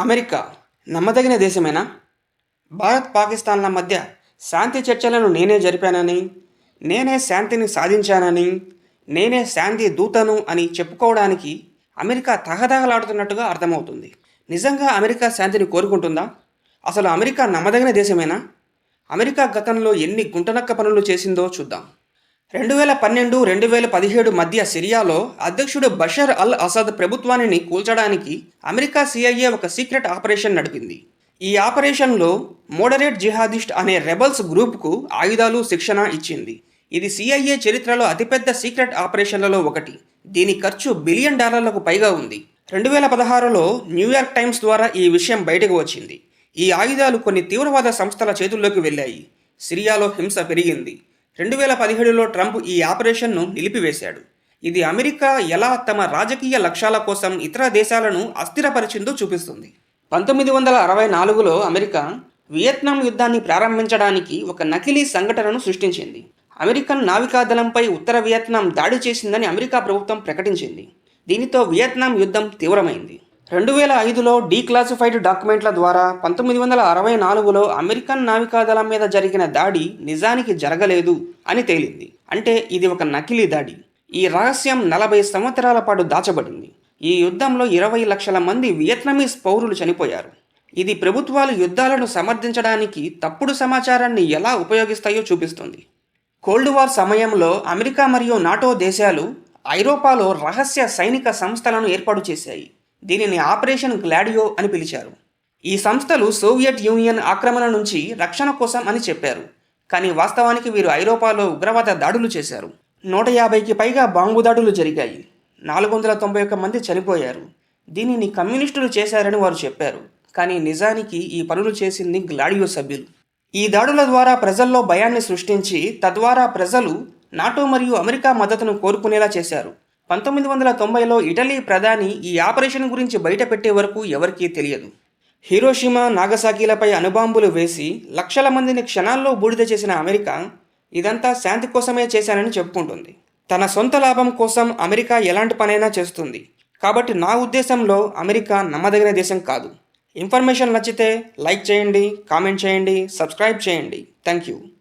America నమ్మదగిన దేశమేనా? భారత్ పాకిస్తాన్ల మధ్య శాంతి చర్చలను నేనే జరిపానని నేనే శాంతిని సాధించానని నేనే శాంతి దూతను అని చెప్పుకోవడానికి అమెరికా తహతహలాడుతున్నట్టుగా అర్థమవుతుంది. నిజంగా అమెరికా శాంతిని కోరుకుంటుందా? అసలు అమెరికా నమ్మదగిన దేశమేనా? అమెరికా గతంలో ఎన్ని గుంటనక్క పనులు చేసిందో చూద్దాం. రెండు వేల పన్నెండు రెండు వేల పదిహేడు మధ్య సిరియాలో అధ్యక్షుడు బషర్ అల్ అసద్ ప్రభుత్వాన్ని కూల్చడానికి అమెరికా సిఐఏ ఒక సీక్రెట్ ఆపరేషన్ నడిపింది. ఈ ఆపరేషన్లో మోడరేట్ జిహాదిస్ట్ అనే రెబల్స్ గ్రూప్కు ఆయుధాలు శిక్షణ ఇచ్చింది. ఇది సిఐఏ చరిత్రలో అతిపెద్ద సీక్రెట్ ఆపరేషన్లలో ఒకటి. దీని ఖర్చు బిలియన్ డాలర్లకు పైగా ఉంది. రెండు వేల పదహారులో న్యూయార్క్ టైమ్స్ ద్వారా ఈ విషయం బయటకు వచ్చింది. ఈ ఆయుధాలు కొన్ని తీవ్రవాద సంస్థల చేతుల్లోకి వెళ్ళాయి. సిరియాలో హింస పెరిగింది. రెండు వేల పదిహేడులో ట్రంప్ ఈ ఆపరేషన్ను నిలిపివేశాడు. ఇది అమెరికా ఎలా తమ రాజకీయ లక్ష్యాల కోసం ఇతర దేశాలను అస్థిరపరిచిందో చూపిస్తుంది. పంతొమ్మిది వందల అరవై నాలుగులో అమెరికా వియత్నాం యుద్ధాన్ని ప్రారంభించడానికి ఒక నకిలీ సంఘటనను సృష్టించింది. అమెరికన్ నావికాదళంపై ఉత్తర వియత్నాం దాడి చేసిందని అమెరికా ప్రభుత్వం ప్రకటించింది. దీనితో వియత్నాం యుద్ధం తీవ్రమైంది. రెండు వేల ఐదులో డీక్లాసిఫైడ్ డాక్యుమెంట్ల ద్వారా పంతొమ్మిది వందల అరవై నాలుగులో అమెరికన్ నావికాదళం మీద జరిగిన దాడి నిజానికి జరగలేదు అని తేలింది. అంటే ఇది ఒక నకిలీ దాడి. ఈ రహస్యం నలభై సంవత్సరాల పాటు దాచబడింది. ఈ యుద్ధంలో ఇరవై లక్షల మంది వియత్నమీస్ పౌరులు చనిపోయారు. ఇది ప్రభుత్వాలు యుద్ధాలను సమర్థించడానికి తప్పుడు సమాచారాన్ని ఎలా ఉపయోగిస్తాయో చూపిస్తుంది. కోల్డ్ వార్ సమయంలో అమెరికా మరియు నాటో దేశాలు ఐరోపాలో రహస్య సైనిక సంస్థలను ఏర్పాటు చేశాయి. దీనిని ఆపరేషన్ గ్లాడియో అని పిలిచారు. ఈ సంస్థలు సోవియట్ యూనియన్ ఆక్రమణ నుంచి రక్షణ కోసం అని చెప్పారు. కానీ వాస్తవానికి వీరు ఐరోపాలో ఉగ్రవాద దాడులు చేశారు. నూట యాభైకి పైగా బాంబు దాడులు జరిగాయి. నాలుగు వందల తొంభై ఒక్క మంది చనిపోయారు. దీనిని కమ్యూనిస్టులు చేశారని వారు చెప్పారు. కానీ నిజానికి ఈ పనులు చేసింది గ్లాడియో సభ్యులు. ఈ దాడుల ద్వారా ప్రజల్లో భయాన్ని సృష్టించి తద్వారా ప్రజలు నాటో మరియు అమెరికా మద్దతును కోరుకునేలా చేశారు. పంతొమ్మిది వందల తొంభైలో ఇటలీ ప్రధాని ఈ ఆపరేషన్ గురించి బయటపెట్టే వరకు ఎవరికీ తెలియదు. హీరోషిమా నాగసాకిలపై అణుబాంబులు వేసి లక్షల మందిని క్షణాల్లో బూడిద చేసిన అమెరికా ఇదంతా శాంతి కోసమే చేశానని చెప్పుకుంటుంది. తన సొంత లాభం కోసం అమెరికా ఎలాంటి పనైనా చేస్తుంది. కాబట్టి నా ఉద్దేశంలో అమెరికా నమ్మదగిన దేశం కాదు. ఇన్ఫర్మేషన్ నచ్చితే లైక్ చేయండి కామెంట్ చేయండి సబ్స్క్రైబ్ చేయండి. Thank you.